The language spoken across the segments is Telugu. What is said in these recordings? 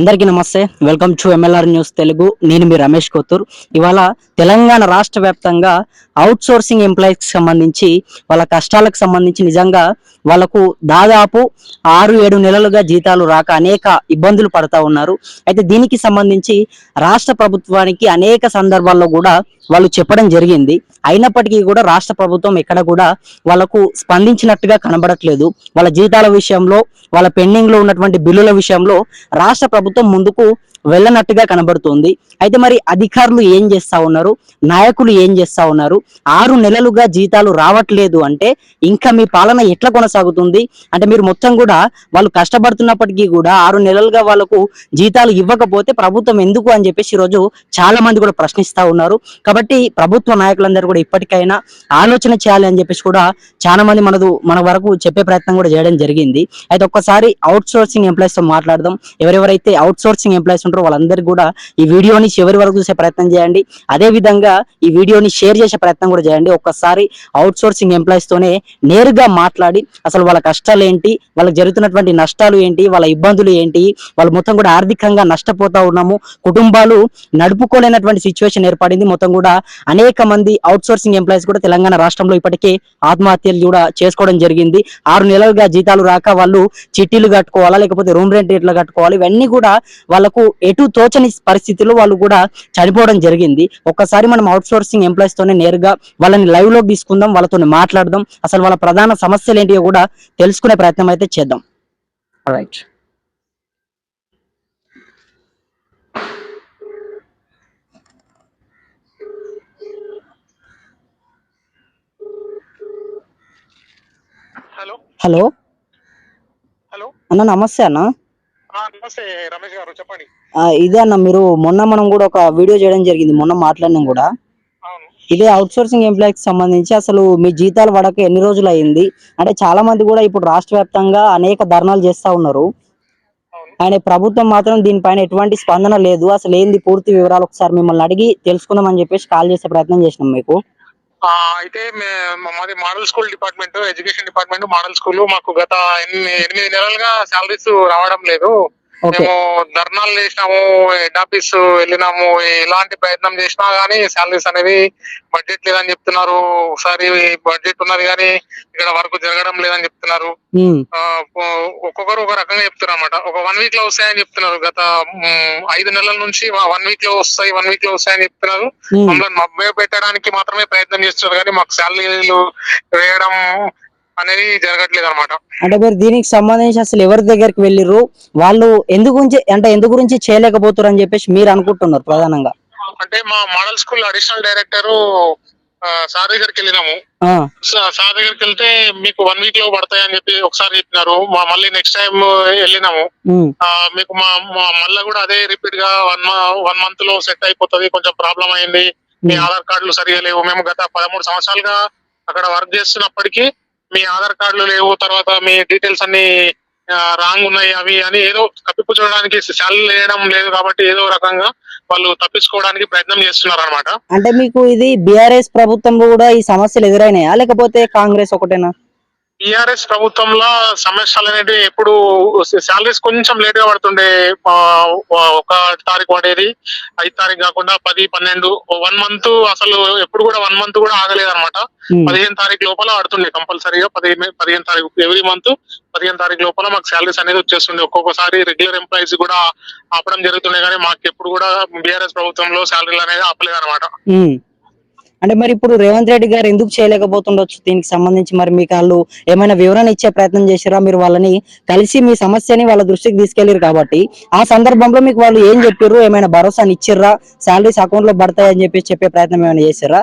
అందరికీ నమస్తే. Welcome to MLR news Telugu నేను మీ రమేష్ కోతూర్. ఇవాళ తెలంగాణ రాష్ట్ర వ్యాప్తంగా అవుట్ సోర్సింగ్ ఎంప్లాయీస్కి సంబంధించి వాళ్ళ కష్టాలకు సంబంధించి నిజంగా వాళ్ళకు దాదాపు ఆరు ఏడు నెలలుగా జీతాలు రాక అనేక ఇబ్బందులు పడతా ఉన్నారు. అయితే దీనికి సంబంధించి రాష్ట్ర ప్రభుత్వానికి అనేక సందర్భాల్లో కూడా వాళ్ళు చెప్పడం జరిగింది. అయినప్పటికీ కూడా రాష్ట్ర ప్రభుత్వం ఎక్కడ కూడా వాళ్ళకు స్పందించినట్టుగా కనబడట్లేదు. వాళ్ళ జీతాల విషయంలో వాళ్ళ పెండింగ్లో ఉన్నటువంటి బిల్లుల విషయంలో రాష్ట్ర ప్రభుత్వం ముందుకు వెళ్ళనట్టుగా కనబడుతుంది. అయితే మరి అధికారులు ఏం చేస్తా ఉన్నారు? నాయకులు ఏం చేస్తా ఉన్నారు? ఆరు నెలలుగా జీతాలు రావట్లేదు అంటే ఇంకా మీ పాలన ఎట్లా కొనసాగుతుంది? అంటే మీరు మొత్తం కూడా వాళ్ళు కష్టపడుతున్నప్పటికీ కూడా ఆరు నెలలుగా వాళ్ళకు జీతాలు ఇవ్వకపోతే ప్రభుత్వం ఎందుకు అని చెప్పేసి ఈరోజు చాలా మంది కూడా ప్రశ్నిస్తా ఉన్నారు. కాబట్టి ప్రభుత్వ నాయకులందరూ కూడా ఇప్పటికైనా ఆలోచన చేయాలి అని చెప్పేసి కూడా చాలా మంది మనదు మన వరకు చెప్పే ప్రయత్నం కూడా చేయడం జరిగింది. అయితే ఒక్కసారి అవుట్ సోర్సింగ్ ఎంప్లాయీస్తో మాట్లాడదాం. ఎవరెవరైతే అవుట్ సోర్సింగ్ ఎంప్లాయీస్ ఉంటారో వాళ్ళందరికీ కూడా ఈ వీడియోని చివరి వరకు చూసే ప్రయత్నం చేయండి. అదే విధంగా ఈ వీడియోని షేర్ చేసే ప్రయత్నం కూడా చేయండి. ఒక్కసారి అవుట్ సోర్సింగ్ ఎంప్లాయీస్ తోనే నేరుగా మాట్లాడి అసలు వాళ్ళ కష్టాలు ఏంటి? వాళ్ళకి జరుగుతున్నటువంటి నష్టాలు ఏంటి? వాళ్ళ ఇబ్బందులు ఏంటి? వాళ్ళు మొత్తం కూడా ఆర్థికంగా నష్టపోతా ఉన్నాము. కుటుంబాలు నడుపుకోలేనటువంటి సిచ్యువేషన్ ఏర్పడింది. మొత్తం కూడా అనేక మంది అవుట్ సోర్సింగ్ ఎంప్లాయీస్ కూడా తెలంగాణ రాష్ట్రంలో ఇప్పటికే ఆత్మహత్యలు కూడా చేసుకోవడం జరిగింది. ఆరు నెలలుగా జీతాలు రాక వాళ్ళు చిట్టీలు కట్టుకోవాలా లేకపోతే రూమ్ రెంట్ ఇట్లా కట్టుకోవాలి ఇవన్నీ కూడా వాళ్ళకు ఎటు తోచని పరిస్థితుల్లో వాళ్ళు కూడా చనిపోవడం జరిగింది. ఒక్కసారి మనం అవుట్ సోర్సింగ్ ఎంప్లాయీస్ తోనే నేరుగా వాళ్ళని లైవ్లో తీసుకుందాం వాళ్ళతో మాట్లాడదాం. అసలు వాళ్ళ ప్రధాన సమస్యలు ఏంటియో కూడా తెలుసుకునే ప్రయత్నం అయితే చేద్దాం. రైట్ హలో హలో హలో అన్న నమస్తే అన్న. ఆ, నమస్తే రమేష్ గారు చెప్పండి. ఆ, ఇదే అన్న మీరు మొన్న మనం కూడా ఒక వీడియో చేయడం జరిగింది మొన్న మాట్లాడినాం కూడా. ఇదే అవుట్ సోర్సింగ్ ఎంప్లాయీకి సంబంధించి అసలు మీ జీతాలు పడక ఎన్ని రోజులు అయింది? అంటే చాలా మంది కూడా ఇప్పుడు రాష్ట్ర వ్యాప్తంగా అనేక ధర్నాలు చేస్తా ఉన్నారు. ఆయన ప్రభుత్వం మాత్రం దీనిపైన ఎటువంటి స్పందన లేదు. అసలు ఏంది పూర్తి వివరాలు ఒకసారి మిమ్మల్ని అడిగి తెలుసుకుందామని చెప్పేసి కాల్ చేసే ప్రయత్నం చేసినాం మీకు. అయితే మాది model school department education department model school. మాకు గత ఎనిమిది నెలలుగా శాలరీస్ రావడం లేదు. మేము ధర్నాలు చేసినాము హెడ్ ఆఫీస్ వెళ్ళినాము ఎలాంటి ప్రయత్నం చేసినా గానీ శాలరీస్ అనేవి బడ్జెట్ లేదని చెప్తున్నారు. ఒకసారి బడ్జెట్ ఉన్నది కానీ ఇక్కడ వర్క్ జరగడం లేదని చెప్తున్నారు. ఒక్కొక్కరు ఒక రకంగా చెప్తున్నారు అనమాట ఒక వన్ వీక్లో వస్తాయని చెప్తున్నారు. గత ఐదు నెలల నుంచి వన్ వీక్లో వస్తాయి వన్ వీక్లో వస్తాయని చెప్తున్నారు. మమ్మల్ని మభ్య పెట్టడానికి మాత్రమే ప్రయత్నం చేస్తున్నారు. కానీ మాకు శాలరీలు వేయడం అనేది జరగట్లేదు అనమాట అంటే మీరు దీనికి సంబంధించి అసలు ఎవరి దగ్గరికి వెళ్ళిర్రు? వాళ్ళు ఎందుకు గురించి అంటే ఎందు గురించి చేయలేకపోతారు అని చెప్పేసి మీరు అనుకుంటున్నారు ప్రధానంగా? అంటే మా model school additional director sir దగ్గరికి వెళ్ళినాము. సార్ దగ్గరికి వెళ్తే మీకు వన్ వీక్లో పడతాయి అని చెప్పి ఒకసారి చెప్పినారు. మా మళ్ళీ నెక్స్ట్ టైం వెళ్ళినాము. మీకు మా మళ్ళా కూడా అదే రిపీట్గా వన్ వన్ మంత్లో సెట్ అయిపోతుంది. కొంచెం ప్రాబ్లం అయింది. మీ ఆధార్ కార్డులు సరిగా లేవు. మేము గత పదమూడు సంవత్సరాలుగా అక్కడ వర్క్ చేస్తున్నప్పటికీ మీ ఆధార్ కార్డులు లేవు తర్వాత మీ డీటెయిల్స్ అన్ని రాంగ్ ఉన్నాయి అవి అని ఏదో కప్పిపుచ్చడానికి శాలరీ వేయడం లేదు కాబట్టి ఏదో రకంగా వాళ్ళు తప్పించుకోవడానికి ప్రయత్నం చేస్తున్నారు అనమాట అంటే మీకు ఇది బీఆర్ఎస్ ప్రభుత్వంలో కూడా ఈ సమస్యలు ఎదురైనాయా? లేకపోతే కాంగ్రెస్ ఒకటేనా? టిఆర్ఎస్ ప్రభుత్వంలో సమస్యలు అనేవి ఎప్పుడు శాలరీస్ కొంచెం లేట్గా పడుతుండే ఒక తారీఖు పడేది. ఐదు తారీఖు కాకుండా పది పన్నెండు వన్ మంత్ అసలు ఎప్పుడు కూడా వన్ మంత్ కూడా ఆగలేదు అనమాట ఉమ్, పదిహేను తారీఖు లోపల పడుతుండే కంపల్సరీగా పదిహేను పదిహేను తారీఖు ఎవ్రీ మంత్ పదిహేను తారీఖు లోపల మాకు శాలరీస్ అనేది వచ్చేస్తుండే. ఒక్కొక్కసారి రెగ్యులర్ ఎంప్లాయీస్ కూడా ఆపడం జరుగుతుండే కానీ మాకు ఎప్పుడు కూడా బీఆర్ఎస్ ప్రభుత్వంలో శాలరీలు అనేది ఆపలేదు అనమాట ఉమ్. అంటే మరి ఇప్పుడు రేవంత్ రెడ్డి గారు ఎందుకు చేయలేకపోతుండొచ్చు? దీనికి సంబంధించి మరి మీకు వాళ్ళు ఏమైనా వివరణ ఇచ్చే ప్రయత్నం చేసిరా మీరు వాళ్ళని కలిసి మీ సమస్యని వాళ్ళ దృష్టికి తీసుకెళ్ళారు కాబట్టి ఆ సందర్భంలో మీకు వాళ్ళు ఏం చెప్పారు ఏమైనా భరోసాని ఇచ్చిర్రా? శాలరీస్ అకౌంట్లో పడతాయని చెప్పి చెప్పే ప్రయత్నం ఏమైనా చేసిర్రా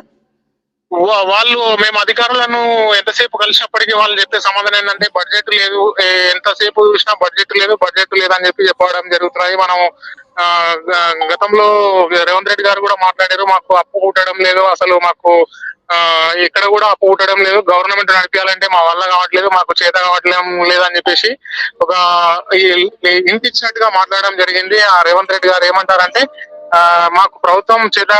వాళ్ళు మేము అధికారులను ఎంతసేపు కలిసినప్పటికీ వాళ్ళు చెప్పే సమాధానం ఏంటంటే బడ్జెట్ లేదు ఎంతసేపు చూసినా బడ్జెట్ లేదు బడ్జెట్ లేదు అని చెప్పి చెప్పడం జరుగుతున్నది మనం గతంలో రేవంత్ రెడ్డి గారు కూడా మాట్లాడారు మాకు అప్పు కుట్టడం లేదు అసలు మాకు ఇక్కడ కూడా అప్పు కుట్టడం లేదు గవర్నమెంట్ నడిపించాలంటే మా వల్ల కావట్లేదు మాకు చేత కావట్లేం లేదని చెప్పేసి ఒక ఈ- ఇంటి ఇచ్చినట్టుగా మాట్లాడడం జరిగింది. ఆ రేవంత్ రెడ్డి గారు ఏమంటారంటే మాకు ప్రభుత్వం చేత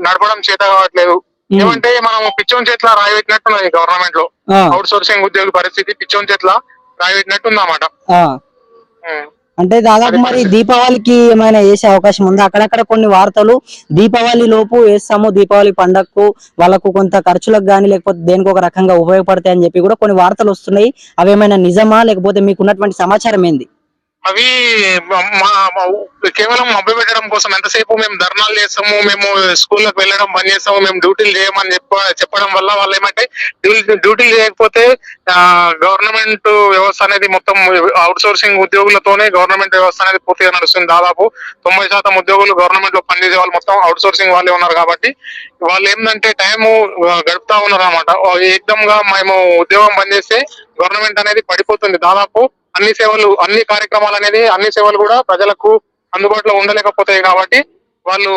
నడపడం చేత కావట్లేదు. ఏమంటే మనం పిచ్చోన్ చేతిలో రాయి పెట్టినట్టున్నది గవర్నమెంట్లో. అవుట్ సోర్సింగ్ ఉద్యోగుల పరిస్థితి పిచ్చోన్ చేతిలో రాయి పెట్టినట్టు ఉందన్నమాట ఆ. ఉం. అంటే దాదాపు మరి దీపావళికి ఏమైనా వేసే అవకాశం ఉందా? అక్కడక్కడ కొన్ని వార్తలు దీపావళి లోపు వేస్తాము దీపావళి పండగకు వాళ్ళకు కొంత ఖర్చులకు కానీ లేకపోతే దేనికి ఒక రకంగా ఉపయోగపడతాయి అని చెప్పి కూడా కొన్ని వార్తలు వస్తున్నాయి. అవి ఏమైనా నిజమా? లేకపోతే మీకు ఉన్నటువంటి సమాచారం ఏంది? అవి మా- కేవలం మభ్య పెట్టడం కోసం ఎంతసేపు మేము ధర్నాలు చేస్తాము మేము స్కూళ్ళకి వెళ్ళడం బంద్ చేస్తాము మేము డ్యూటీలు చేయమని చెప్ప చెప్పడం వల్ల వాళ్ళు ఏమంటే డ్యూటీలు చేయకపోతే గవర్నమెంట్ వ్యవస్థ అనేది మొత్తం అవుట్ సోర్సింగ్ ఉద్యోగులతోనే గవర్నమెంట్ వ్యవస్థ అనేది పూర్తిగా నడుస్తుంది. దాదాపు తొంభై శాతం ఉద్యోగులు గవర్నమెంట్లో పనిచేసే వాళ్ళు మొత్తం అవుట్ సోర్సింగ్ వాళ్ళే ఉన్నారు కాబట్టి వాళ్ళు ఏంటంటే టైము గడుపుతా ఉన్నారు అనమాట ఏకదమ్గా మేము ఉద్యోగం పనిచేస్తే గవర్నమెంట్ అనేది పడిపోతుంది. దాదాపు అన్ని సేవలు అన్ని కార్యక్రమాలు అనేది అన్ని సేవలు కూడా ప్రజలకు అందుబాటులో ఉండలేకపోతాయి కాబట్టి వాళ్ళు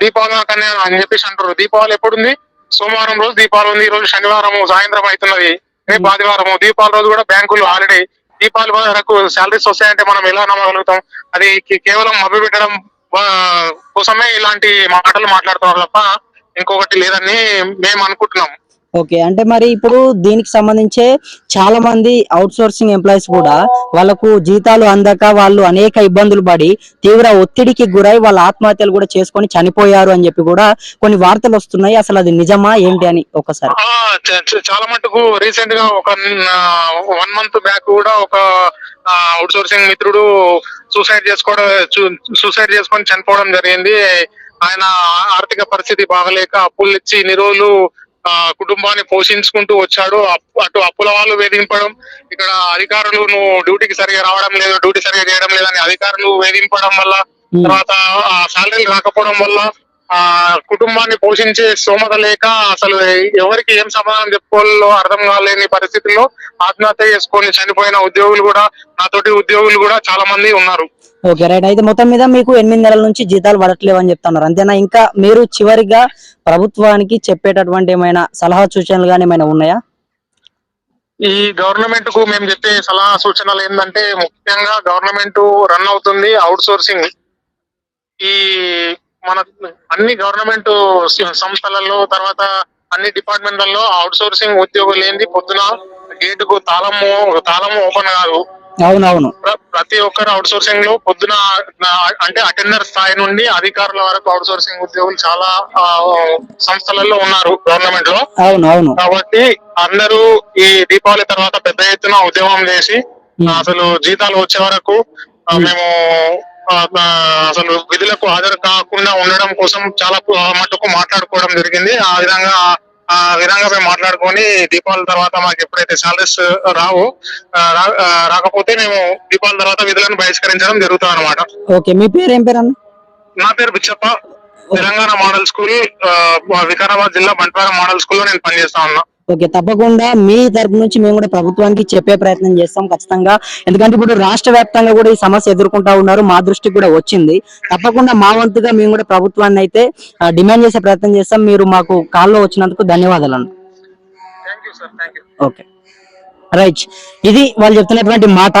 దీపావళి కన్నా అని చెప్పేసి అంటారు. దీపావళి ఎప్పుడుంది? సోమవారం రోజు దీపావళి ఉంది. ఈ రోజు శనివారం సాయంత్రం అవుతున్నది. రేపు ఆదివారం దీపావళి రోజు కూడా బ్యాంకులు హాలిడే. దీపావళి వరకు శాలరీస్ వస్తాయంటే మనం ఎలా నమ్మగలుగుతాం? అది కేవలం మభ్య పెట్టడం కోసమే ఇలాంటి మాటలు మాట్లాడుతున్నారు తప్ప ఇంకొకటి లేదని మేము అనుకుంటున్నాం. ఓకే అంటే మరి ఇప్పుడు దీనికి సంబంధించే చాలా మంది అవుట్ సోర్సింగ్ ఎంప్లాయీస్ కూడా వాళ్ళకు జీతాలు అందక వాళ్ళు అనేక ఇబ్బందులు పడి తీవ్ర ఒత్తిడికి గురై వాళ్ళ ఆత్మహత్యలు కూడా చేసుకొని చనిపోయారు అని చెప్పి కూడా కొన్ని వార్తలు వస్తున్నాయి. అసలు అది నిజమా ఏంటి అని ఒకసారి. చాలా మటుకు రీసెంట్గా ఒక వన్ మంత్ బ్యాక్ కూడా ఒక అవుట్ సోర్సింగ్ మిత్రుడు సూసైడ్ చేసుకోవడం సూసైడ్ చేసుకొని చనిపోవడం జరిగింది. ఆయన ఆర్థిక పరిస్థితి బాగలేక అప్పులు ఇచ్చి ఇన్ని రోజులు కుటుంబాన్ని పోషించుకుంటూ వచ్చాడు అటు అప్పుల వాళ్ళు వేధింపడం ఇక్కడ అధికారులు నువ్వు డ్యూటీకి సరిగా రావడం లేదు డ్యూటీ సరిగా చేయడం లేదని అధికారులు వేధింపడం వల్ల. తర్వాత ఆ శాలరీలు రాకపోవడం వల్ల ఆ కుటుంబాన్ని పోషించే స్తోమత లేక అసలు ఎవరికి ఏం సమాధానం చెప్పుకోవాలో అర్థం కాలేని పరిస్థితుల్లో ఆత్మహత్య చేసుకొని చనిపోయిన ఉద్యోగులు కూడా నాతోటి ఉద్యోగులు కూడా చాలా మంది ఉన్నారు. Okay right. అయితే మొత్తం మీద మీకు ఎనిమిది నెలల నుంచి జీతాలు పడట్లేవు అని చెప్తున్నారు. అంతేనా? ఇంకా మీరు చివరిగా ప్రభుత్వానికి చెప్పేటటువంటి ఏమైనా సలహా సూచనలు కానీ ఏమైనా ఉన్నాయా? ఈ గవర్నమెంట్కు మేము చెప్పే సలహా సూచనలు ఏంటంటే ముఖ్యంగా గవర్నమెంట్ రన్ అవుతుంది అవుట్ సోర్సింగ్. ఈ మన అన్ని గవర్నమెంట్ సంస్థలలో తర్వాత అన్ని డిపార్ట్మెంట్లలో అవుట్ సోర్సింగ్ ఉద్యోగులు ఏంది పొద్దున గేటుకు తాళము తాళము ఓపెన్ కాదు. అవునవును. ప్ర- ప్రతి ఒక్కరు అవుట్ సోర్సింగ్లో పొద్దున అంటే అటెండర్ స్థాయి నుండి అధికారుల వరకు అవుట్ సోర్సింగ్ ఉద్యోగులు చాలా సంస్థలలో ఉన్నారు గవర్నమెంట్లో. అవును అవును కాబట్టి అందరూ ఈ దీపావళి తర్వాత పెద్ద ఎత్తున ఉద్యమం చేసి. అసలు జీతాలు వచ్చే వరకు మేము అసలు విధులకు హాజరు కాకుండా ఉండడం కోసం చాలా మటుకు మాట్లాడుకోవడం జరిగింది. ఆ విధంగా ఆ విధంగా మేము మాట్లాడుకొని దీపావళి తర్వాత మాకు ఎప్పుడైతే సాలరీస్ రావు రాకపోతే మేము దీపావళి తర్వాత విధులను బహిష్కరించడం జరుగుతుంది అనమాట ఓకే మీ పేరు ఏం పేరు అన్న? నా పేరు బిచ్చప్ప. తెలంగాణ మోడల్ స్కూల్ వికారాబాద్ జిల్లా బంట్వారం మోడల్ స్కూల్లో నేను పనిచేస్తా ఉన్నా. ఓకే తప్పకుండా మీ తరపు నుంచి మేము కూడా ప్రభుత్వానికి చెప్పే ప్రయత్నం చేస్తాం ఖచ్చితంగా. ఎందుకంటే ఇప్పుడు రాష్ట్ర వ్యాప్తంగా కూడా ఈ సమస్య ఎదుర్కొంటా ఉన్నారు మా దృష్టికి కూడా వచ్చింది. తప్పకుండా మా వంతుగా మేము కూడా ప్రభుత్వాన్ని అయితే డిమాండ్ చేసే ప్రయత్నం చేస్తాం. మీరు మాకు కాల్లో వచ్చినందుకు ధన్యవాదాలు ఓకే. రైట్. ఇది వాళ్ళు చెప్తున్నటువంటి మాట.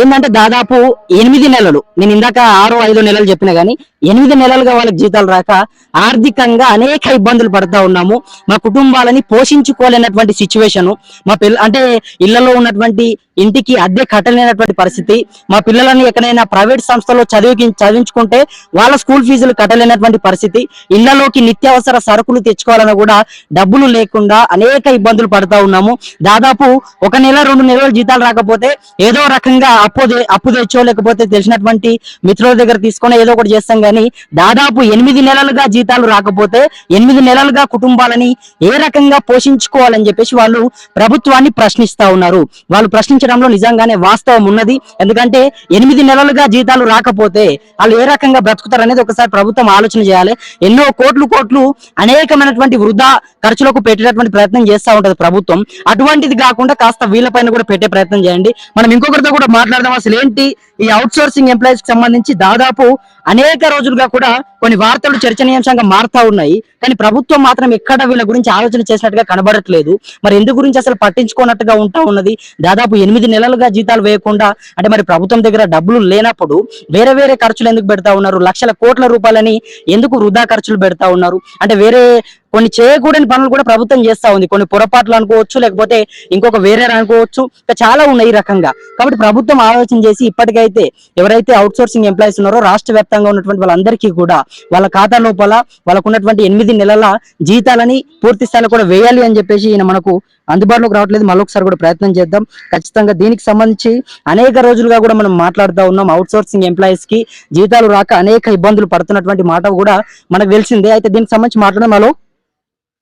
ఏంటంటే దాదాపు ఎనిమిది నెలలు. నేను ఇందాక ఆరో ఐదో నెలలు చెప్పిన గానీ ఎనిమిది నెలలుగా వాళ్ళకి జీతాలు రాక ఆర్థికంగా అనేక ఇబ్బందులు పడతా ఉన్నాము. మా కుటుంబాలని పోషించుకోలేనటువంటి సిచ్యువేషన్ మా పిల్ల అంటే ఇళ్ళలో ఉన్నటువంటి ఇంటికి అద్దె కట్టలేనటువంటి పరిస్థితి మా పిల్లలని ఎక్కడైనా ప్రైవేట్ సంస్థలో చదివి చదివించుకుంటే వాళ్ళ స్కూల్ ఫీజులు కట్టలేనటువంటి పరిస్థితి ఇళ్ళలోకి నిత్యావసర సరుకులు తెచ్చుకోవాలన్నా కూడా డబ్బులు లేకుండా అనేక ఇబ్బందులు పడతా ఉన్నాము. దాదాపు ఒక నెల రెండు నెలలు జీతాలు రాకపోతే ఏదో రకంగా అప్పు అప్పు తెచ్చో లేకపోతే తెలిసినటువంటి మిత్రుల దగ్గర తీసుకొని ఏదో ఒకటి చేస్తాం కానీ దాదాపు ఎనిమిది నెలలుగా జీతాలు రాకపోతే ఎనిమిది నెలలుగా కుటుంబాలని ఏ రకంగా పోషించుకోవాలని చెప్పేసి వాళ్ళు ప్రభుత్వాన్ని ప్రశ్నిస్తా ఉన్నారు. వాళ్ళు ప్రశ్నించడంలో నిజంగానే వాస్తవం ఉన్నది. ఎందుకంటే ఎనిమిది నెలలుగా జీతాలు రాకపోతే వాళ్ళు ఏ రకంగా బ్రతుకుతారు అనేది ఒకసారి ప్రభుత్వం ఆలోచన చేయాలి. ఎన్నో కోట్లు కోట్లు అనేకమైనటువంటి వృధా ఖర్చులకు పెట్టేటటువంటి ప్రయత్నం చేస్తా ఉంటది ప్రభుత్వం. అటువంటిది కాకుండా కాస్త వీళ్ళపైన కూడా పెట్టే ప్రయత్నం చేయండి. మనం ఇంకొకరితో కూడా మాట్లాడదాం. అసలు ఏంటి ఈ అవుట్ సోర్సింగ్ ఎంప్లాయీస్కి సంబంధించి దాదాపు అనేక రోజులుగా కూడా కొన్ని వార్తలు చర్చనీయాంశంగా మారుతా ఉన్నాయి. కానీ ప్రభుత్వం మాత్రం ఎక్కడ వీళ్ళ గురించి ఆలోచన చేసినట్టుగా కనబడట్లేదు. మరి ఎందు గురించి అసలు పట్టించుకోనట్టుగా ఉంటా ఉన్నది? దాదాపు ఎనిమిది నెలలుగా జీతాలు వేయకుండా అంటే మరి ప్రభుత్వం దగ్గర డబ్బులు లేనప్పుడు వేరే వేరే ఖర్చులు ఎందుకు పెడతా ఉన్నారు? లక్షల కోట్ల రూపాయలని ఎందుకు వృధా ఖర్చులు పెడతా ఉన్నారు? అంటే వేరే కొన్ని చేయకూడని పనులు కూడా ప్రభుత్వం చేస్తా ఉంది. కొన్ని పొరపాట్లు అనుకోవచ్చు లేకపోతే ఇంకొక వేరే అనుకోవచ్చు. ఇంకా చాలా ఉన్నాయి ఈ రకంగా. కాబట్టి ప్రభుత్వం ఆలోచన చేసి ఇప్పటికైతే ఎవరైతే అవుట్సోర్సింగ్ ఎంప్లాయీస్ ఉన్నారో రాష్ట్ర వ్యాప్తంగా ఉన్నటువంటి వాళ్ళందరికీ కూడా వాళ్ళ ఖాతా లోపల వాళ్ళకు ఉన్నటువంటి ఎనిమిది నెలల జీతాలని పూర్తి స్థాయిలో కూడా వేయాలి అని చెప్పేసి ఈయన మనకు అందుబాటులోకి రావట్లేదు. మళ్ళొకసారి కూడా ప్రయత్నం చేద్దాం. ఖచ్చితంగా దీనికి సంబంధించి అనేక రోజులుగా కూడా మనం మాట్లాడుతూ ఉన్నాం. అవుట్ సోర్సింగ్ ఎంప్లాయీస్కి జీతాలు రాక అనేక ఇబ్బందులు పడుతున్నటువంటి మాట కూడా మనకు తెలిసిందే. అయితే దీనికి సంబంధించి మాట్లాడడం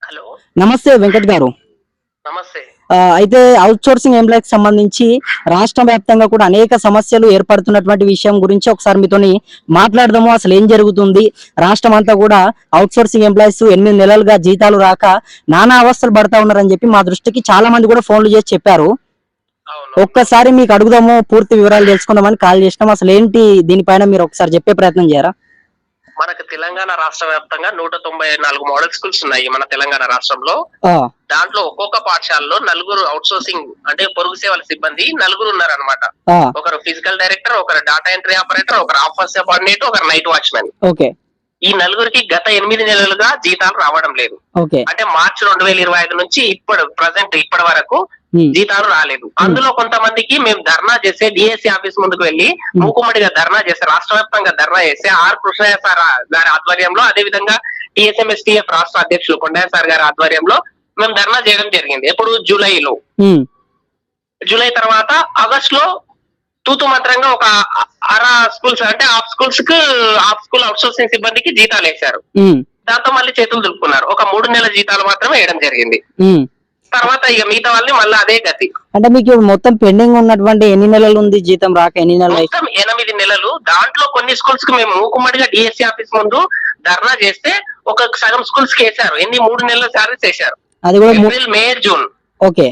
హలో. నమస్తే వెంకట్ గారు. నమస్తే. అయితే అవుట్ సోర్సింగ్ ఎంప్లాయీకి సంబంధించి రాష్ట్ర వ్యాప్తంగా కూడా అనేక సమస్యలు ఏర్పడుతున్నటువంటి విషయం గురించి ఒకసారి మీతోని మాట్లాడదాము. అసలు ఏం జరుగుతుంది? రాష్ట్రం అంతా కూడా అవుట్ సోర్సింగ్ ఎంప్లాయీస్ ఎనిమిది నెలలుగా జీతాలు రాక నానా అవస్థలు పడతా ఉన్నారని చెప్పి మా దృష్టికి చాలా మంది కూడా ఫోన్లు చేసి చెప్పారు. ఒక్కసారి మీకు అడుగుదాము పూర్తి వివరాలు తెలుసుకుందామని కాల్ చేసినాం. అసలు ఏంటి దీనిపైన మీరు ఒకసారి చెప్పే ప్రయత్నం చేయరా? మనకు తెలంగాణ రాష్ట్ర వ్యాప్తంగా నూట తొంభై నాలుగు మోడల్ స్కూల్స్ ఉన్నాయి మన తెలంగాణ రాష్ట్రంలో. దాంట్లో ఒక్కొక్క పాఠశాలలో నలుగురు అవుట్ సోర్సింగ్ అంటే పొరుగు సేవల సిబ్బంది నలుగురు ఉన్నారన్నమాట. ఆ, ఒకరు ఫిజికల్ డైరెక్టర్ ఒకరు డాటా ఎంట్రీ ఆపరేటర్ ఒకరు ఆఫీస్ కోఆర్డినేటర్ ఒకరు నైట్ వాచ్మెన్ ఓకే. ఈ నలుగురికి గత ఎనిమిది నెలలుగా జీతాలు రావడం లేదు. అంటే మార్చి రెండు వేల ఇరవై ఐదు నుంచి ఇప్పుడు ప్రజెంట్ ఇప్పటి వరకు జీతాలు రాలేదు. అందులో కొంతమందికి మేము ధర్నా చేసే డిఎస్సి ఆఫీస్ ముందుకు వెళ్ళి మూకుమ్మడిగా ధర్నా చేస్తే రాష్ట్ర వ్యాప్తంగా ధర్నా చేస్తే ఆర్ కృష్ణయ్య సార్ గారి ఆధ్వర్యంలో అదే విధంగా టిఎస్ఎంఎస్టిఎఫ్ రాష్ట్ర అధ్యక్షులు కొండయ్య సార్ గారి ఆధ్వర్యంలో మేము ధర్నా చేయడం జరిగింది. ఎప్పుడు? జూలైలో. జూలై తర్వాత ఆగస్ట్లో తూతు మంత్రంగా ఒక అర స్కూల్స్ అంటే హాఫ్ స్కూల్స్కు హాఫ్ స్కూల్ అవుట్ సోర్సింగ్ సిబ్బందికి జీతాలు వేశారు. దాంతో మళ్ళీ చేతులు దులుపుకున్నారు. ఒక మూడు నెలల జీతాలు మాత్రమే వేయడం జరిగింది. తర్వాత ఇక మిగతా వాళ్ళని మళ్ళీ అదే గతి. అంటే మీకు మొత్తం పెండింగ్ ఉన్నటువంటి ఎన్ని నెలలు ఉంది జీతం రాక ఎన్ని నెలలు మొత్తం ఎనిమిది నెలలు. దాంట్లో కొన్ని స్కూల్స్కి మేము మూకుమ్మడిగా డిఎస్సి ఆఫీస్ ముందు ధర్నా చేస్తే ఒక సగం స్కూల్స్కి వేశారు ఎన్ని మూడు నెలల సాలరీస్ వేశారు అది కూడా ఏప్రిల్ మే జూన్. ఓకే.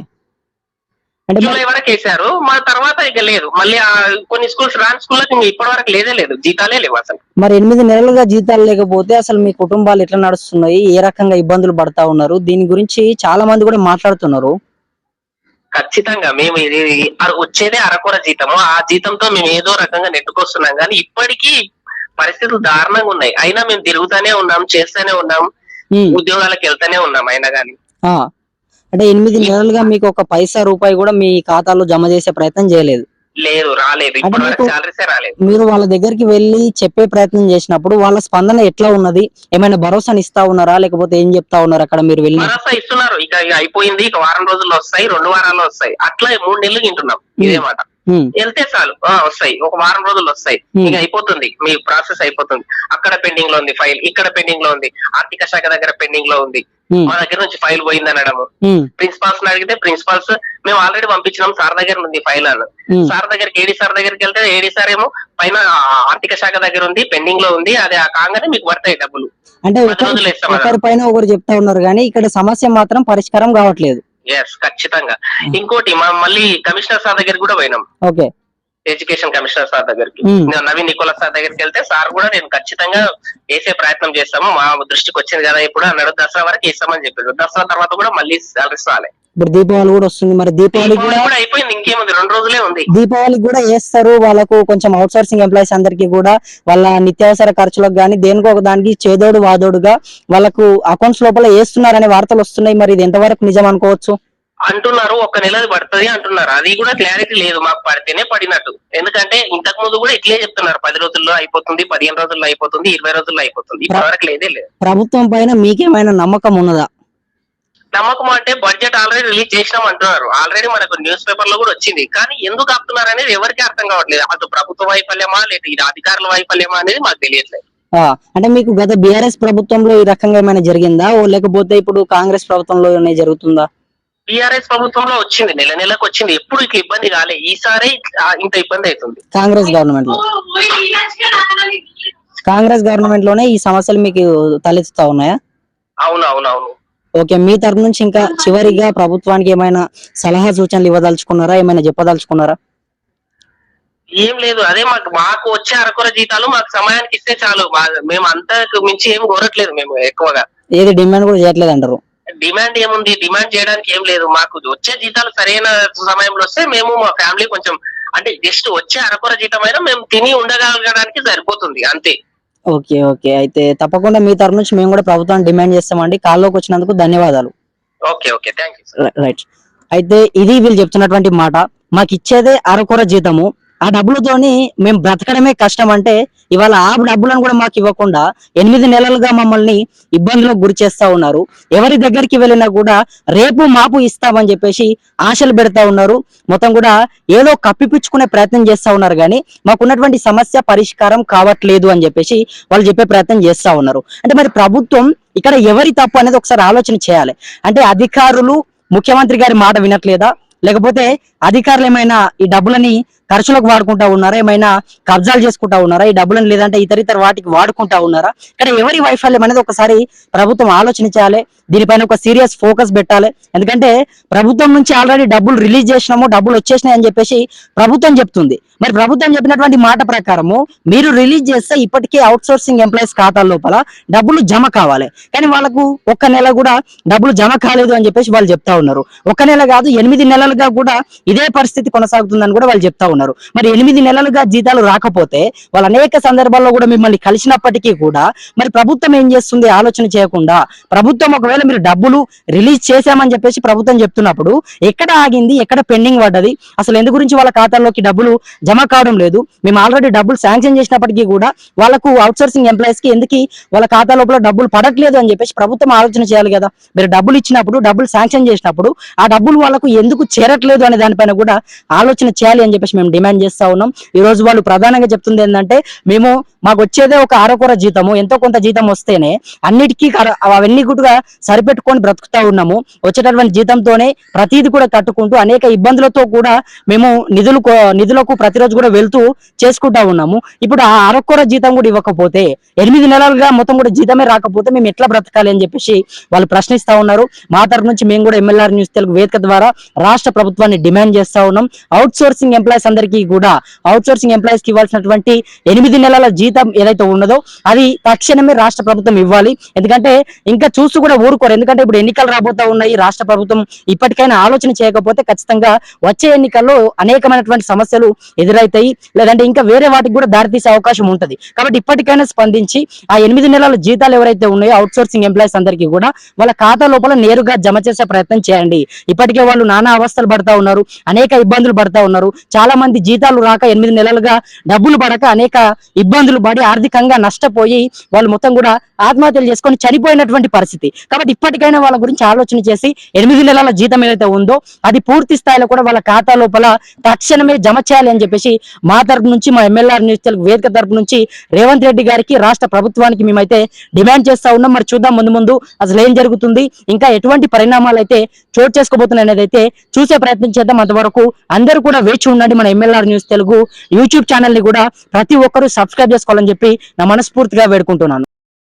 అంటే జూలై వరకు వేశారు. మా తర్వాత ఇక లేదు. మళ్ళీ ఆ కొన్ని స్కూల్స్ రాని స్కూళ్ళకి ఇంక ఇప్పటి వరకు లేదే లేదు. జీతాలే లేవు అసలు. మరి ఎనిమిది నెలలుగా జీతాలు లేకపోతే అసలు మీ కుటుంబాలు ఎట్లా నడుస్తున్నాయి? ఏ రకంగా ఇబ్బందులు పడతా ఉన్నారు? దీని గురించి చాలా మంది కూడా మాట్లాడుతున్నారు. ఖచ్చితంగా మేము ఇది వచ్చేదే అరకొర జీతము. ఆ జీతంతో మేము ఏదో రకంగా నెట్టుకొస్తున్నాం. కానీ ఇప్పటికీ పరిస్థితులు దారుణంగా ఉన్నాయి. అయినా మేము తిరుగుతానే ఉన్నాం చేస్తూనే ఉన్నాం ఉద్యోగాలకు వెళ్తానే ఉన్నాం అయినా కానీ. అంటే ఎనిమిది నెలలుగా మీకు ఒక పైసా రూపాయి కూడా మీ ఖాతాలో జమ చేసే ప్రయత్నం చేయలేదు. లేదు రాలేదు. ఇప్పటి వరకు మీకు- సాలరీసే రాలేదు. మీరు వాళ్ళ దగ్గరికి వెళ్ళి చెప్పే ప్రయత్నం చేసినప్పుడు వాళ్ళ స్పందన ఎట్లా ఉన్నది? ఏమైనా భరోసాని ఇస్తా ఉన్నారా? లేకపోతే ఏం చెప్తా ఉన్నారు అక్కడ మీరు వెళ్ళి? భరోసా ఇస్తున్నారు ఇక ఇక అయిపోయింది ఇక వారం రోజుల్లో వస్తాయి రెండు వారాల్లో వస్తాయి. అట్లా మూడు నెలలు తింటున్నాం. ఇదే మాట. వెళ్తే చాలు. వస్తాయి. ఒక వారం రోజులు వస్తాయి. ఇక అయిపోతుంది. మీ ప్రాసెస్ అయిపోతుంది. అక్కడ పెండింగ్లో ఉంది ఫైల్ ఇక్కడ పెండింగ్లో ఉంది. ఆర్థిక శాఖ దగ్గర పెండింగ్లో ఉంది మా దగ్గర నుంచి ఫైల్ పోయింది అనడము. ప్రిన్సిపాల్స్ అడిగితే ప్రిన్సిపాల్స్ మేము ఆల్రెడీ పంపించినాం సార్ దగ్గర ఉంది ఫైల్ అని. సార్ దగ్గరికి ఏడీ సార్ దగ్గరికి వెళ్తే ఏడీ సార్ ఏమో పైన ఆర్థిక శాఖ దగ్గర ఉంది పెండింగ్లో ఉంది అది ఆ కాగానే మీకు పడతాయి డబ్బులు. అంటే ఒకరి పైన ఒకరు చెప్తా ఉన్నారు కానీ ఇక్కడ సమస్య మాత్రం పరిష్కారం కావట్లేదు. ఎస్ ఖచ్చితంగా. ఇంకోటి మనం మళ్ళీ కమిషనర్ సార్ దగ్గరికి కూడా పోయినాం. ఓకే. ఎడ్యుకేషన్ కమిషనర్ సార్ దగ్గరికి. నేను నవీన్ నికోలస్ సార్ దగ్గరికి వెళ్తే సార్ కూడా నేను ఖచ్చితంగా వేసే ప్రయత్నం చేస్తాము. మా దృష్టికి వచ్చింది కదా ఇప్పుడు అన్నాడు. దసరా వరకు ఇస్తామని చెప్పాడు. దసరా తర్వాత కూడా మళ్ళీ సాలరీస్ రాలే. ఇప్పుడు దీపావళి కూడా వస్తుంది. మరి దీపావళి దీపావళి కూడా అయిపోయింది ఇంకేముంది? రెండు రోజులే ఉంది. దీపావళికి కూడా వేస్తారు. వాళ్ళకు కొంచెం అవుట్ సోర్సింగ్ ఎంప్లాయీస్ అందరికి కూడా వాళ్ళ నిత్యావసర ఖర్చులకు కానీ దేనికో ఒక దానికి చేదోడు వాదోడుగా వాళ్ళకు అకౌంట్స్ లోపల వేస్తున్నారనే వార్తలు వస్తున్నాయి. మరి ఇది ఎంతవరకు నిజం అనుకోవచ్చు? అంటున్నారు ఒక్క నెలది పడుతుంది అంటున్నారు. అది కూడా క్లారిటీ లేదు. మాకు పడితేనే పడినట్టు. ఎందుకంటే ఇంతకు ముందు కూడా ఇట్లే చెప్తున్నారు. పది రోజుల్లో అయిపోతుంది పదిహేను రోజుల్లో అయిపోతుంది ఇరవై రోజుల్లో అయిపోతుంది. ఇప్పటి వరకు లేదే లేదు. ప్రభుత్వం పైన మీకేమైనా నమ్మకం ఉన్నదా? నమ్మకం అంటే బడ్జెట్ ఆల్రెడీ రిలీజ్ చేసినాం అంటున్నారు. ఆల్రెడీ మనకు న్యూస్ పేపర్లో కూడా వచ్చింది. కానీ ఎందుకు ఆపుతున్నారు అనేది ఎవరికి అర్థం కావట్లేదు. అటు ప్రభుత్వ వైఫల్యమా లేదా ఇది అధికారుల వైఫల్యమా అనేది మాకు తెలియట్లేదు. అంటే మీకు గత బీఆర్ఎస్ ప్రభుత్వంలో ఈ రకంగా ఏమైనా జరిగిందా? ఓ లేకపోతే ఇప్పుడు కాంగ్రెస్ ప్రభుత్వంలో ఏమైనా జరుగుతుందా? టిఆర్ఎస్ ప్రభుత్వంలో వచ్చింది. నెల నెలకు వచ్చింది. ఎప్పుడు ఇట్లా ఇబ్బంది కాలే. ఈసారి ఇంత ఇబ్బంది అవుతుంది. కాంగ్రెస్ గవర్నమెంట్లో కాంగ్రెస్ గవర్నమెంట్లోనే ఈ సమస్యలు మీకు తలెత్తుతా ఉన్నాయా? అవును అవును అవును. ఓకే మీ తరపు నుంచి ఇంకా చివరిగా ప్రభుత్వానికి ఏమైనా సలహా సూచనలు ఇవ్వదలుచుకున్నారా? ఏమైనా చెప్పదలుచుకున్నారా? ఏం లేదు అదే మాకు మాకు వచ్చే అరకొర జీతాలు మాకు సమయానికి ఇస్తే చాలు. మేము అంతకు మించి ఏం కోరట్లేదు మేము ఎక్కువగా. ఏది డిమాండ్ కూడా చేయట్లేదు అంటారు? డిమాండ్ ఏముంది? డిమాండ్ చేయడానికి ఏం లేదు. మాకు వచ్చే జీతాలు సరైన సమయంలో వస్తే మేము మా ఫ్యామిలీ కొంచెం అంటే జస్ట్ వచ్చే అరకొర జీతం అయినా మేము తిని ఉండగలగడానికి సరిపోతుంది అంతే. Okay okay. అయితే తప్పకుండా మీ తరఫు నుంచి మేము కూడా ప్రభుత్వాన్ని డిమాండ్ చేస్తామండి. కాల్లోకి వచ్చినందుకు ధన్యవాదాలు. Okay okay. Thank you right. అయితే ఇది వీళ్ళు చెప్తున్నటువంటి మాట. మాకు ఇచ్చేదే అరకొర జీతము. ఆ డబ్బులతోని మేము బ్రతకడమే కష్టం అంటే ఇవాళ ఆ డబ్బులను కూడా మాకు ఇవ్వకుండా ఎనిమిది నెలలుగా మమ్మల్ని ఇబ్బందులకు గురి చేస్తా ఉన్నారు. ఎవరి దగ్గరికి వెళ్ళినా కూడా రేపు మాపు ఇస్తామని చెప్పేసి ఆశలు పెడతా ఉన్నారు. మొత్తం కూడా ఏదో కప్పిపుచ్చుకునే ప్రయత్నం చేస్తా ఉన్నారు కానీ మాకున్నటువంటి సమస్య పరిష్కారం కావట్లేదు అని చెప్పేసి వాళ్ళు చెప్పే ప్రయత్నం చేస్తా ఉన్నారు. అంటే మరి ప్రభుత్వం ఇక్కడ ఎవరి తప్పు అనేది ఒకసారి ఆలోచన చేయాలి. అంటే అధికారులు ముఖ్యమంత్రి గారి మాట వినట్లేదా? లేకపోతే అధికారులు ఏమైనా ఈ డబ్బులని ఖర్చులకు వాడుకుంటా ఉన్నారా? ఏమైనా కబ్జాలు చేసుకుంటా ఉన్నారా? ఈ డబ్బులను లేదంటే ఇతర ఇతర వాటికి వాడుకుంటా ఉన్నారా? కానీ ఎవరి వైఫల్యం అనేది ఒకసారి ప్రభుత్వం ఆలోచించాలి దీనిపైన ఒక సీరియస్ ఫోకస్ పెట్టాలి. ఎందుకంటే ప్రభుత్వం నుంచి ఆల్రెడీ డబ్బులు రిలీజ్ చేసినాము డబ్బులు వచ్చేసినాయి అని చెప్పేసి ప్రభుత్వం చెప్తుంది. మరి ప్రభుత్వం చెప్పినటువంటి మాట ప్రకారము మీరు రిలీజ్ చేస్తే ఇప్పటికే అవుట్ సోర్సింగ్ ఎంప్లాయీస్ ఖాతాల లోపల డబ్బులు జమ కావాలి. కానీ వాళ్ళకు ఒక్క నెల కూడా డబ్బులు జమ కాలేదు అని చెప్పేసి వాళ్ళు చెప్తా ఉన్నారు. ఒక నెల కాదు ఎనిమిది నెలలుగా కూడా ఇదే పరిస్థితి కొనసాగుతుందని కూడా వాళ్ళు చెప్తా ఉన్నారు. మరి ఎనిమిది నెలలుగా జీతాలు రాకపోతే వాళ్ళు అనేక సందర్భాల్లో కూడా మిమ్మల్ని కలిసినప్పటికీ కూడా మరి ప్రభుత్వం ఏం చేస్తుంది? ఆలోచన చేయకుండా ప్రభుత్వం ఒకవేళ మీరు డబ్బులు రిలీజ్ చేశామని చెప్పేసి ప్రభుత్వం చెప్తున్నప్పుడు ఎక్కడ ఆగింది? ఎక్కడ పెండింగ్ పడ్డది? అసలు ఎందు గురించి వాళ్ళ ఖాతాల్లోకి డబ్బులు జమ కావడం లేదు. మేము ఆల్రెడీ డబ్బులు శాంక్షన్ చేసినప్పటికీ కూడా వాళ్ళకు అవుట్సోర్సింగ్ ఎంప్లాయీస్కి ఎందుకు వాళ్ళ ఖాతా లోపల డబ్బులు పడట్లేదు అని చెప్పేసి ప్రభుత్వం ఆలోచన చేయాలి కదా. మీరు డబ్బులు ఇచ్చినప్పుడు డబ్బులు శాంక్షన్ చేసినప్పుడు ఆ డబ్బులు వాళ్ళకు ఎందుకు చేరట్లేదు అనే దానిపైన కూడా ఆలోచన చేయాలి అని చెప్పేసి మేము డిమాండ్ చేస్తా ఉన్నాం. ఈ రోజు వాళ్ళు ప్రధానంగా చెప్తుంది ఏంటంటే మేము మాకు వచ్చేదే ఒక అరకొర జీతము ఎంతో కొంత జీతం వస్తేనే అన్నిటికీ అవన్నీ కూడా సరిపెట్టుకొని బ్రతుకుతా ఉన్నాము. వచ్చేటటువంటి జీతంతోనే ప్రతిదీ కూడా కట్టుకుంటూ అనేక ఇబ్బందులతో కూడా మేము నిధులు నిధులకు ప్రతిరోజు కూడా వెళ్తూ చేసుకుంటా ఉన్నాము. ఇప్పుడు ఆ అరకొర జీతం కూడా ఇవ్వకపోతే ఎనిమిది నెలలుగా మొత్తం కూడా జీతమే రాకపోతే మేము ఎట్లా బ్రతకాలి అని చెప్పేసి వాళ్ళు ప్రశ్నిస్తా ఉన్నారు. మా తరఫు నుంచి మేము కూడా ఎమ్మెల్యే న్యూస్ తెలుగు వేదిక ద్వారా రాష్ట్ర ప్రభుత్వాన్ని డిమాండ్ చేస్తా ఉన్నాం. అవుట్ సోర్సింగ్ ఎంప్లాయీస్ అందరికీ కూడా అవుట్ సోర్సింగ్ ఎంప్లాయీస్కి ఇవ్వాల్సినటువంటి ఎనిమిది నెలల జీతం ఏదైతే ఉన్నదో అది తక్షణమే రాష్ట్ర ప్రభుత్వం ఇవ్వాలి. ఎందుకంటే ఇంకా చూస్తూ కూడా ఊరుకోరు. ఎందుకంటే ఇప్పుడు ఎన్నికలు రాబోతా ఉన్నాయి. రాష్ట్ర ప్రభుత్వం ఇప్పటికైనా ఆలోచన చేయకపోతే ఖచ్చితంగా వచ్చే ఎన్నికల్లో అనేకమైనటువంటి సమస్యలు ఎదురైతాయి. లేదంటే ఇంకా వేరే వాటికి కూడా దారితీసే అవకాశం ఉంటుంది. కాబట్టి ఇప్పటికైనా స్పందించి ఆ ఎనిమిది నెలల జీతాలు ఎవరైతే ఉన్నాయో అవుట్ సోర్సింగ్ ఎంప్లాయీస్ అందరికీ కూడా వాళ్ళ ఖాతా లోపల నేరుగా జమ చేసే ప్రయత్నం చేయండి. ఇప్పటికే వాళ్ళు నానా అవస్థలు పడతా ఉన్నారు. అనేక ఇబ్బందులు పడతా ఉన్నారు. చాలా మంది జీతాలు రాక ఎనిమిది నెలలుగా డబ్బులు పడక అనేక ఇబ్బందులు పడి ఆర్థికంగా నష్టపోయి వాళ్ళు మొత్తం కూడా ఆత్మహత్యలు చేసుకొని చనిపోయినటువంటి పరిస్థితి. కాబట్టి ఇప్పటికైనా వాళ్ళ గురించి ఆలోచన చేసి ఎనిమిది నెలల జీతం ఏదైతే ఉందో అది పూర్తి స్థాయిలో కూడా వాళ్ళ ఖాతా లోపల తక్షణమే జమ చేయాలి అని చెప్పేసి మా తరపు నుంచి మా ఎమ్మెల్యేఆర్ న్యూస్ తెలుగు వేదిక తరపు నుంచి రేవంత్ రెడ్డి గారికి రాష్ట్ర ప్రభుత్వానికి మేమైతే డిమాండ్ చేస్తా ఉన్నాం. మరి చూద్దాం ముందు ముందు అసలు ఏం జరుగుతుంది ఇంకా ఎటువంటి పరిణామాలు అయితే చోటు చేసుకోబోతున్నాయి అనేది అయితే చూసే ప్రయత్నం చేద్దాం. అంతవరకు అందరూ కూడా వేచి ఉండండి మన ఎమ్మెల్యేఆర్ న్యూస్ తెలుగు యూట్యూబ్ ఛానల్ని కూడా ప్రతి ఒక్కరూ సబ్స్క్రైబ్ చేసుకోవాలని చెప్పి నా మనస్ఫూర్తిగా వేడుకుంటున్నాను.